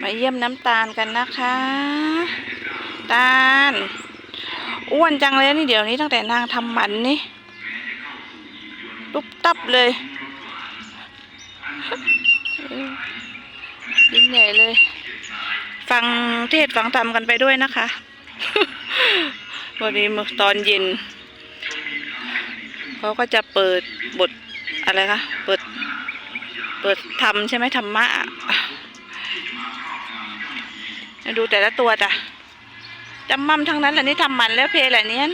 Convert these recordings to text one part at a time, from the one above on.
มาเยี่ยมน้ำตาลกันนะคะ ตาล อ้วนจังเลยนี่เดี๋ยวนี้ตั้งแต่นางทำหมันนี่ตุบตับเลยยิ่งใหญ่เลย ฟังเทศฟังธรรมกันไปด้วยนะคะ วันนี้ตอนเย็นเขาก็จะเปิดบทอะไรคะ เปิด เปิดธรรมใช่ไหมธรรมะอะ ดูแต่ละตัวจ้ะจำมั่มทั้งนั้นแหละนี่ทำหมันแล้วเพลแหละเนี้ย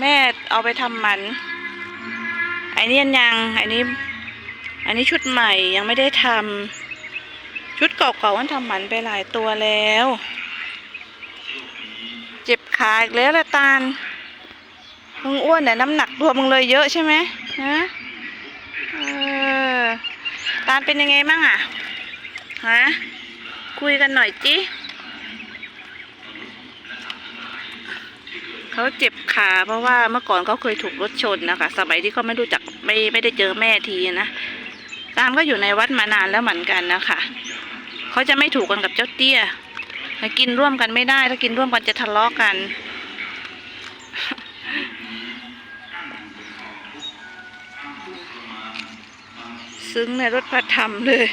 แม่เอาไปทำหมันไอ้นี้ยยังไอ้นี้ อันนี้ชุดใหม่ยังไม่ได้ทำชุดเก่าๆมันทำหมันไปหลายตัวแล้ว เจ็บขาอีกแล้วละตาลมึงอ้วนแต่น้ำหนักตัวมึงเลยเยอะใช่ไหมฮะเออตาลเป็นยังไงบ้างอะฮะ คุยกันหน่อยจิเขาเจ็บขาเพราะว่าเมื่อก่อนเขาเคยถูกรถชนนะคะ สมัยที่เขาไม่รู้จักไม่ไม่ได้เจอแม่ทีนะตาลก็อยู่ในวัดมานานแล้วเหมือนกันนะคะเขาจะไม่ถูกกันกับเจ้าเตี้ยกินร่วมกันไม่ได้ ถ้ากินร่วมกันจะทะเลาะกันซึ้งในรถพระธรรมเลย